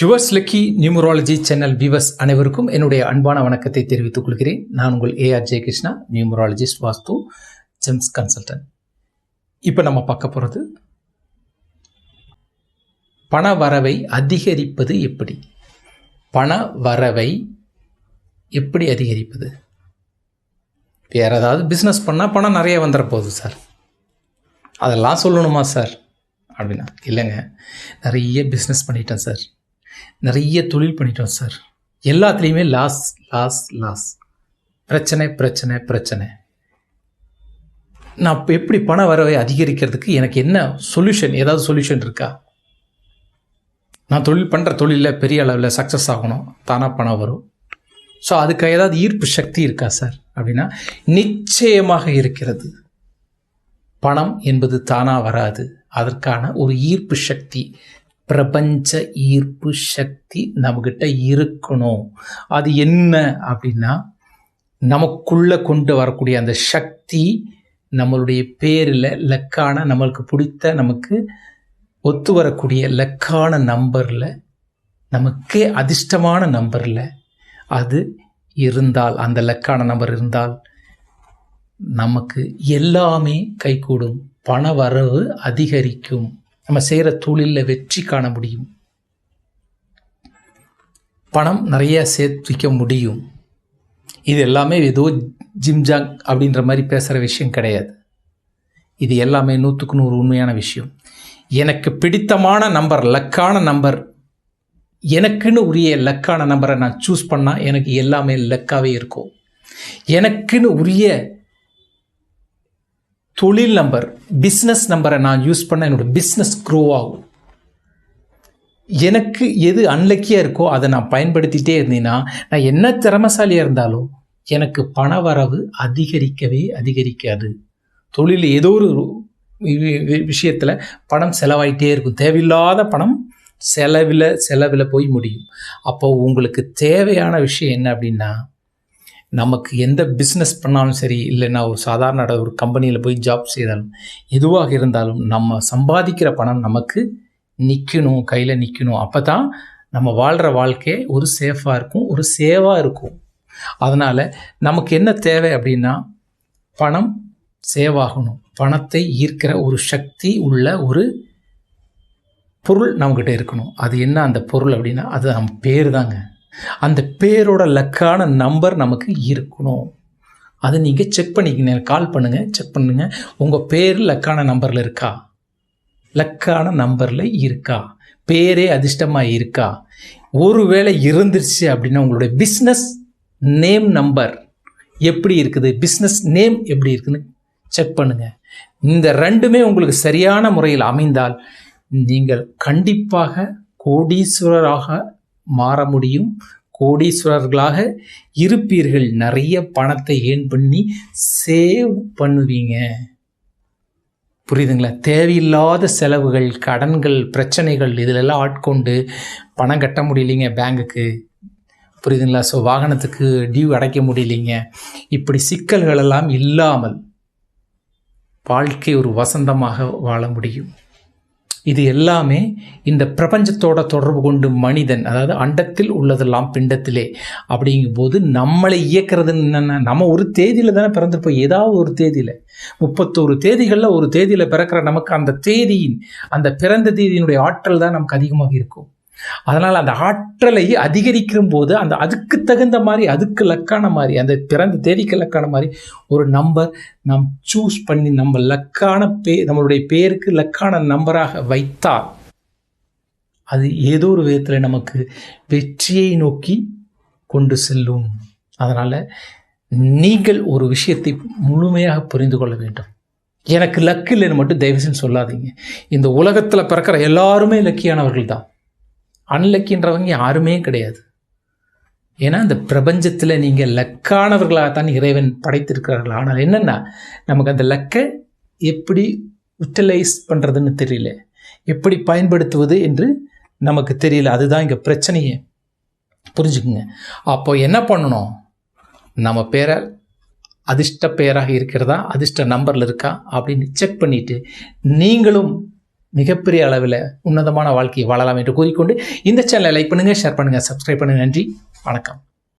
Yours lucky numerology channel viewers அனைவருக்கும் என்னுடைய அன்பான வணக்கத்தை தெரிவித்துக் கொள்கிறேன். நான் உங்கள் AR Jayakrishna numerologist vastu gems consultant. இப்போ நம்ம பார்க்க போகிறது பண வரவை அதிகரிப்பது எப்படி? பண வரவை எப்படி அதிகரிப்பது? வேறு ஏதாவது பிஸ்னஸ் பண்ணால் பணம் நிறைய வந்துட போகுது சார். அதெல்லாம் சொல்லணுமா சார்? அப்படின்னா இல்லைங்க. நிறைய பிஸ்னஸ் பண்ணிட்டேன் சார். நிறைய தொழில் பண்ணிட்டோம் சார் எல்லாத்துலேயுமே லாஸ் லாஸ் லாஸ் பிரச்சனை பிரச்சனை பிரச்சனை. நான் இப்போ எப்படி பண வரவை அதிகரிக்கிறதுக்கு எனக்கு என்ன சொல்யூஷன் ஏதாவது சொல்யூஷன் இருக்கா? நான் தொழில் பண்ணுற தொழிலில் பெரிய அளவில் சக்ஸஸ் ஆகணும் தானாக பணம் வரும். ஸோ அதுக்கு ஏதாவது ஈர்ப்பு சக்தி இருக்கா சார் அப்படின்னா நிச்சயமாக இருக்கிறது. பணம் என்பது தானாக வராது. அதற்கான ஒரு ஈர்ப்பு சக்தி பிரபஞ்ச ஈர்ப்பு சக்தி நம்மக்கிட்ட இருக்கணும். அது என்ன அப்படின்னா நமக்குள்ளே கொண்டு வரக்கூடிய அந்த சக்தி நம்மளுடைய பேரில் லக்கான நம்மளுக்கு பிடித்த நமக்கு ஒத்து வரக்கூடிய லக்கான நம்பரில் நமக்கே அதிர்ஷ்டமான நம்பரில் அது இருந்தால் அந்த லக்கான நம்பர் இருந்தால் நமக்கு எல்லாமே கைகூடும். பண வரவு அதிகரிக்கும். நம்ம செய்கிற தொழிலில் வெற்றி காண முடியும். பணம் நிறைய சேர்த்து வைக்க முடியும். இது எல்லாமே ஏதோ ஜிம்ஜாங் அப்படின்ற மாதிரி பேசுகிற விஷயம் கிடையாது. இது எல்லாமே நூற்றுக்கு நூறு உண்மையான விஷயம். எனக்கு பிடித்தமான நம்பர் லக்கான நம்பர் எனக்குன்னு உரிய லக்கான நம்பரை நான் சூஸ் பண்ணால் எனக்கு எல்லாமே லக்காவே இருக்கும். எனக்குன்னு உரிய தொழில் நம்பர் பிஸ்னஸ் நம்பரை நான் யூஸ் பண்ண என்னோடய பிஸ்னஸ் க்ரோ ஆகும். எனக்கு எது அன்லக்கியாக இருக்கோ அதை நான் பயன்படுத்திகிட்டே இருந்தேன்னா நான் என்ன திறமசாலியாக இருந்தாலும் எனக்கு பண வரவு அதிகரிக்கவே அதிகரிக்காது. தொழில் ஏதோ ஒரு விஷயத்தில் பணம் செலவாயிட்டே இருக்கும். தேவையில்லாத பணம் செலவில் செலவில் போய் முடியும். அப்போது உங்களுக்கு தேவையான விஷயம் என்ன அப்படின்னா நமக்கு எந்த பிஸ்னஸ் பண்ணாலும் சரி இல்லைன்னா ஒரு சாதாரண ஒரு கம்பெனியில் போய் ஜாப் செய்தாலும் எதுவாக இருந்தாலும் நம்ம சம்பாதிக்கிற பணம் நமக்கு நிற்கணும் கையில் நிற்கணும் அப்போ தான் நம்ம வாழ்கிற வாழ்க்கை ஒரு சேஃபாக இருக்கும் ஒரு சேவாக இருக்கும். அதனால் நமக்கு என்ன தேவை அப்படின்னா பணம் சேவாகணும் பணத்தை ஈர்க்கிற ஒரு சக்தி உள்ள ஒரு பொருள் நம்மக்கிட்ட இருக்கணும். அது என்ன அந்த பொருள் அப்படின்னா அது நம்ம பேர் தாங்க. அந்த பேரோட லக்கான நம்பர் நமக்கு இருக்கணும். அதை நீங்கள் செக் பண்ணிக்கணும் கால் பண்ணுங்கள் செக் பண்ணுங்கள் உங்கள் பேர் லக்கான நம்பரில் இருக்கா? லக்கான நம்பரில் இருக்கா? பேரே அதிர்ஷ்டமாக இருக்கா? ஒருவேளை இருந்துருச்சு அப்படின்னா உங்களுடைய பிஸ்னஸ் நேம் நம்பர் எப்படி இருக்குது? பிஸ்னஸ் நேம் எப்படி இருக்குதுன்னு செக் பண்ணுங்கள் இந்த ரெண்டுமே உங்களுக்கு சரியான முறையில் அமைந்தால் நீங்கள் கண்டிப்பாக கோடீஸ்வரராக மாற முடியும். கோடீஸ்வரர்களாக இருப்பீர்கள். நிறைய பணத்தை ஏன் பண்ணி சேவ் பண்ணுவீங்க. புரியுதுங்களா? தேவையில்லாத செலவுகள் கடன்கள் பிரச்சனைகள் இதிலெல்லாம் ஆட்கொண்டு பணம் கட்ட முடியலைங்க பேங்குக்கு. புரியுதுங்களா? ஸோ வாகனத்துக்கு டியூ அடைக்க முடியலைங்க. இப்படி சிக்கல்கள் எல்லாம் இல்லாமல் வாழ்க்கை ஒரு வசந்தமாக வாழ முடியும். இது எல்லாமே இந்த பிரபஞ்சத்தோட தொடர்பு கொண்டு மனிதன் அதாவது அண்டத்தில் உள்ளதெல்லாம் பிண்டத்திலே அப்படிங்கும்போது நம்மளை இயக்கிறது என்னென்ன நம்ம ஒரு தேதியில் தானே பிறந்திருப்போம் ஏதாவது ஒரு தேதியில் முப்பத்தோரு தேதிகளில் ஒரு தேதியில் பிறக்கிற நமக்கு அந்த தேதியின் அந்த பிறந்த தேதியினுடைய ஆற்றல் தான் நமக்கு அதிகமாக இருக்கும். அதனால் அந்த ஆற்றலை அதிகரிக்கும் போது அந்த அதுக்கு தகுந்த மாதிரி அதுக்கு லக்கான மாதிரி அந்த பிறந்த தேதிக்கு லக்கான மாதிரி ஒரு நம்பர் நாம் சூஸ் பண்ணி நம்ம லக்கான பே நம்மளுடைய பேருக்கு லக்கான நம்பராக வைத்தால் அது ஏதோ ஒரு விதத்தில் நமக்கு வெற்றியை நோக்கி கொண்டு செல்லும். அதனால் நீங்கள் ஒரு விஷயத்தை முழுமையாக புரிந்து கொள்ள வேண்டும். எனக்கு லக்கு இல்லைன்னு மட்டும் தயவுசெய்து சொல்லாதீங்க. இந்த உலகத்தில் பிறக்கிற எல்லாருமே லக்கியானவர்கள் தான் அன்லக்கின்றவங்க யாருமே கிடையாது. ஏன்னா இந்த பிரபஞ்சத்தில் நீங்கள் லக்கானவர்களாகத்தான் இறைவன் படைத்திருக்கிறார்கள். ஆனால் என்னென்னா நமக்கு அந்த லக்கை எப்படி யூட்டிலைஸ் பண்ணுறதுன்னு தெரியல. எப்படி பயன்படுத்துவது என்று நமக்கு தெரியல. அதுதான் இங்கே பிரச்சனையே. புரிஞ்சுக்குங்க. அப்போ என்ன பண்ணணும்? நம்ம பேரை அதிர்ஷ்ட பேராக இருக்கிறதா? அதிர்ஷ்ட நம்பரில் இருக்கா? அப்படின்னு செக் பண்ணிவிட்டு நீங்களும் மிகப்பெரிய அளவில் உன்னதமான வாழ்க்கையை வாழலாம் என்று கூறிக்கொண்டு இந்த சேனலை லைக் பண்ணுங்கள் ஷேர் பண்ணுங்கள் சப்ஸ்கிரைப் பண்ணுங்கள் நன்றி வணக்கம்.